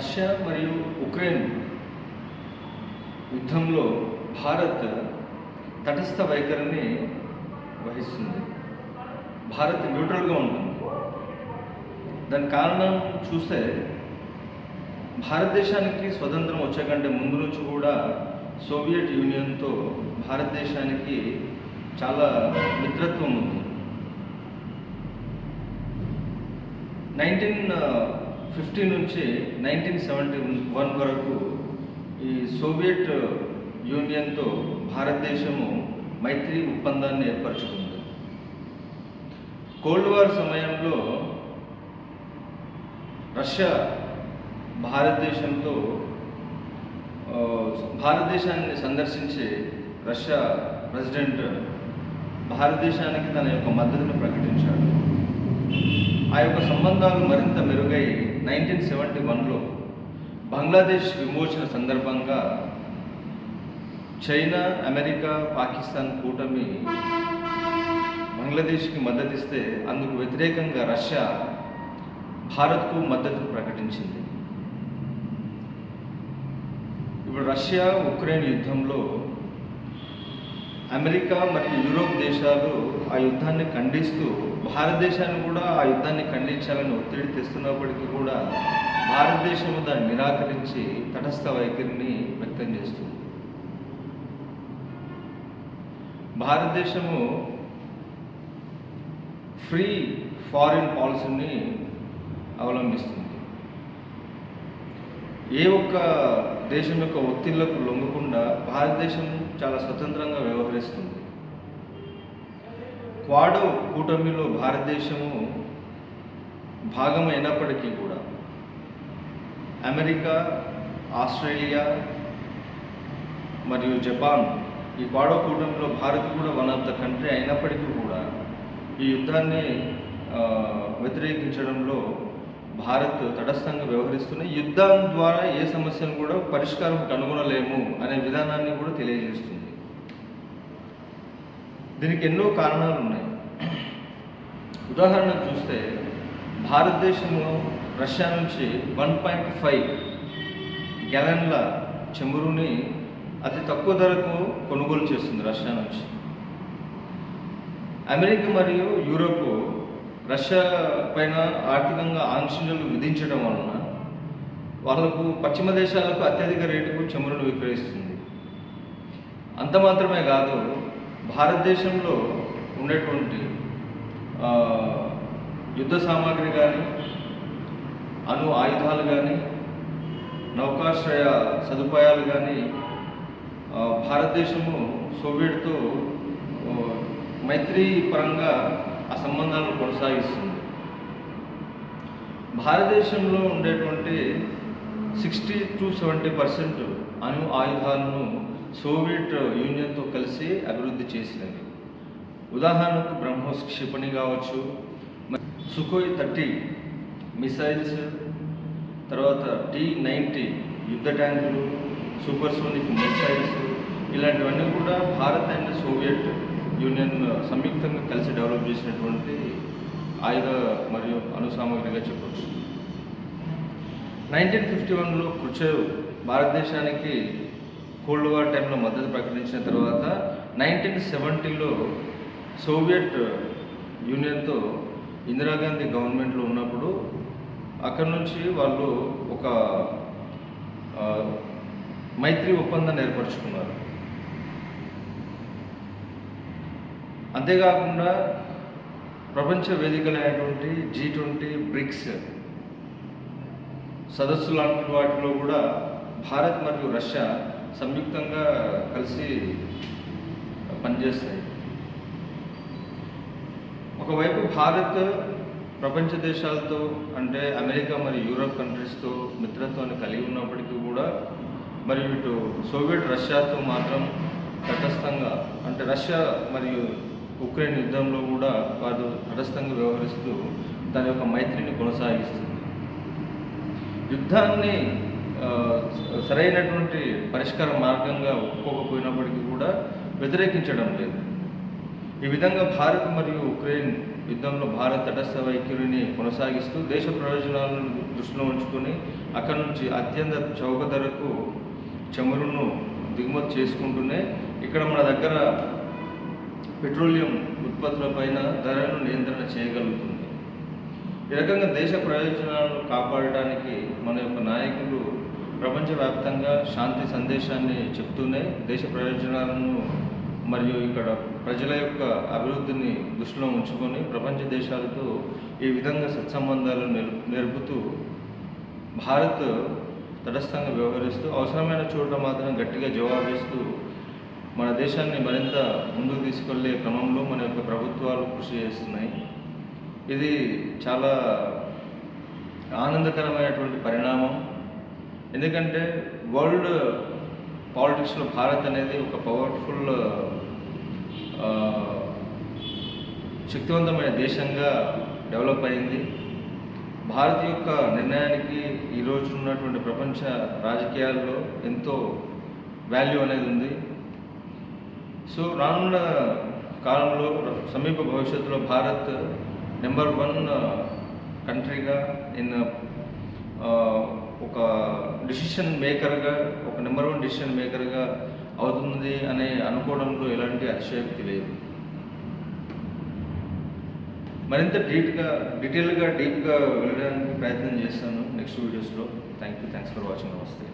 Russia మరియు Ukraine యుద్ధంలో భారత్ తటస్థ వైఖరిని వహిస్తుంది. భారత్ న్యూట్రల్గా ఉంటుంది. దాని కారణం చూస్తే భారతదేశానికి స్వతంత్రం వచ్చేకంటే ముందు నుంచి కూడా సోవియట్ యూనియన్తో భారతదేశానికి చాలా మిత్రత్వం ఉంది. నైన్టీన్ ఫిఫ్టీ నుంచి నైన్టీన్ సెవెంటీ వన్ వరకు ఈ సోవియట్ యూనియన్తో భారతదేశము మైత్రి ఒప్పందాన్ని ఏర్పరచుకుంది. కోల్డ్ వార్ సమయంలో రష్యా భారతదేశంతో భారతదేశాన్ని సందర్శించి రష్యా ప్రెసిడెంట్ భారతదేశానికి తన యొక్క మద్దతును ప్రకటించాడు. ఆ యొక్క సంబంధాలు మరింత మెరుగై నైన్టీన్ సెవెంటీ వన్లో బంగ్లాదేశ్ విమోచన సందర్భంగా చైనా అమెరికా పాకిస్తాన్ కూటమి బంగ్లాదేశ్కి మద్దతిస్తే అందుకు వ్యతిరేకంగా రష్యా భారత్కు మద్దతు ప్రకటించింది. ఇప్పుడు రష్యా ఉక్రెయిన్ యుద్ధంలో అమెరికా మరియు యూరోప్ దేశాలు ఆ యుద్ధాన్ని ఖండిస్తూ భారతదేశాన్ని కూడా ఆ యుద్ధాన్ని ఖండించాలని ఒత్తిడి తెస్తున్నప్పటికీ కూడా భారతదేశం దాన్ని నిరాకరించి తటస్థ వైఖరిని వ్యక్తం చేస్తుంది. భారతదేశము ఫ్రీ ఫారిన్ పాలసీని అవలంబిస్తుంది. ఏ ఒక్క దేశం యొక్క ఒత్తిళ్ళకు లొంగకుండా భారతదేశం చాలా స్వతంత్రంగా వ్యవహరిస్తుంది. క్వాడో కూటమిలో భారతదేశము భాగమైనప్పటికీ కూడా అమెరికా ఆస్ట్రేలియా మరియు జపాన్ ఈ క్వాడో కూటమిలో భారత్ కూడా వన్ ఆఫ్ ద కంట్రీ అయినప్పటికీ కూడా ఈ యుద్ధాన్ని వ్యతిరేకించడంలో భారత్ తటస్థంగా వ్యవహరిస్తున్న యుద్ధం ద్వారా ఏ సమస్యను కూడా పరిష్కారం కనుగొనలేము అనే విధానాన్ని కూడా తెలియజేస్తుంది. దీనికి ఎన్నో కారణాలు ఉన్నాయి. ఉదాహరణ చూస్తే భారతదేశంలో రష్యా నుంచి వన్ పాయింట్ ఫైవ్ గ్యాలన్ల చెమురుని అతి తక్కువ ధరకు కొనుగోలు చేస్తుంది రష్యా నుంచి. అమెరికా మరియు యూరోప్ రష్యా పైన ఆర్థికంగా ఆంక్షలు విధించడం వలన వాళ్ళకు పశ్చిమ దేశాలకు అత్యధిక రేటుకు చమురును విక్రయిస్తుంది. అంత మాత్రమే కాదు భారతదేశంలో ఉండేటువంటి యుద్ధ సామాగ్రి కానీ అణు ఆయుధాలు కానీ నౌకాశ్రయ సదుపాయాలు కానీ భారతదేశము సోవియట్తో మైత్రి పరంగా ఆ సంబంధాలను కొనసాగిస్తుంది. భారతదేశంలో ఉండేటువంటి సిక్స్టీ టు సెవెంటీ పర్సెంట్ అణు ఆయుధాలను సోవియట్ యూనియన్తో కలిసి అభివృద్ధి చేసినవి ఉదాహరణకు బ్రహ్మోస్ క్షిపణి కావచ్చు సుకోయ్ థర్టీ మిసైల్స్ తర్వాత టీ నైంటీ యుద్ధ ట్యాంకులు సూపర్ సోనిక్ మిసైల్స్ ఇలాంటివన్నీ కూడా భారత్ అండ్ సోవియట్ యూనియన్ సంయుక్తంగా కలిసి డెవలప్ చేసినటువంటి ఆయుధ మరియు అణు సామగ్రిగా చెప్పవచ్చు నైన్టీన్ ఫిఫ్టీ వన్లో క్రుచేవ్ భారతదేశానికి కోల్డ్ వార్ టైంలో మద్దతు ప్రకటించిన తర్వాత నైన్టీన్ సెవెంటీలో సోవియట్ యూనియన్తో ఇందిరాగాంధీ గవర్నమెంట్లో ఉన్నప్పుడు అక్కడి నుంచి వాళ్ళు ఒక మైత్రి ఒప్పందాన్ని ఏర్పరచుకున్నారు. అంతేకాకుండా ప్రపంచ వేదికలైనటువంటి జీ ట్వంటీ బ్రిక్స్ సదస్సు లాంటి వాటిలో కూడా భారత్ మరియు రష్యా సంయుక్తంగా కలిసి పనిచేస్తాయి. ఒకవైపు భారత్ ప్రపంచ దేశాలతో అంటే అమెరికా మరియు యూరోప్ కంట్రీస్తో మిత్రత్వాన్ని కలిగి ఉన్నప్పటికీ కూడా మరియు ఇటు సోవియట్ రష్యాతో మాత్రం తటస్థంగా అంటే రష్యా మరియు ఉక్రెయిన్ యుద్ధంలో కూడా వారు తటస్థంగా వ్యవహరిస్తూ దాని యొక్క మైత్రిని కొనసాగిస్తుంది. యుద్ధాన్ని సరైనటువంటి పరిష్కార మార్గంగా ఒప్పుకోకపోయినప్పటికీ కూడా వ్యతిరేకించడం లేదు. ఈ విధంగా భారత్ మరియు ఉక్రెయిన్ యుద్ధంలో భారత్ తటస్థ వైఖరిని కొనసాగిస్తూ దేశ ప్రయోజనాలను దృష్టిలో ఉంచుకొని అక్కడి నుంచి అత్యంత చౌక ధరకు చమురును దిగుమతి చేసుకుంటూనే ఇక్కడ మన దగ్గర పెట్రోలియం ఉత్పత్తులపైన ధరను నియంత్రణ చేయగలుగుతుంది. ఈ రకంగా దేశ ప్రయోజనాలను కాపాడడానికి మన యొక్క నాయకులు ప్రపంచవ్యాప్తంగా శాంతి సందేశాన్ని చెప్తూనే దేశ ప్రయోజనాలను మరియు ఇక్కడ ప్రజల యొక్క అభివృద్ధిని దృష్టిలో ఉంచుకొని ప్రపంచ దేశాలతో ఈ విధంగా సత్సంబంధాలు నెలు నేర్పుతూ భారత్ తటస్థంగా వ్యవహరిస్తూ అవసరమైన చోట మాత్రం గట్టిగా జవాబిస్తూ మన దేశాన్ని మరింత ముందుకు తీసుకెళ్ళే క్రమంలో మన యొక్క ప్రభుత్వాలు కృషి చేస్తున్నాయి. ఇది చాలా ఆనందకరమైనటువంటి పరిణామం. ఎందుకంటే వరల్డ్ పాలిటిక్స్లో భారత్ అనేది ఒక పవర్ఫుల్ శక్తివంతమైన దేశంగా డెవలప్ అయింది. భారత్ యొక్క నిర్ణయానికి ఈరోజు ఉన్నటువంటి ప్రపంచ రాజకీయాల్లో ఎంతో వాల్యూ అనేది ఉంది. సో రానున్న కాలంలో సమీప భవిష్యత్తులో భారత్ నెంబర్ వన్ కంట్రీగా ఇన్ ఒక డిసిషన్ మేకర్గా ఒక నెంబర్ వన్ డిసిషన్ మేకర్గా అవుతుంది అనే అనుకోవడంలో ఎలాంటి అతిశయోక్తి లేదు. మరింత డీట్గా డీటెయిల్గా డీప్గా వెళ్ళడానికి ప్రయత్నం చేస్తాను నెక్స్ట్ వీడియోస్లో. Thank you thanks for watching. Namaste.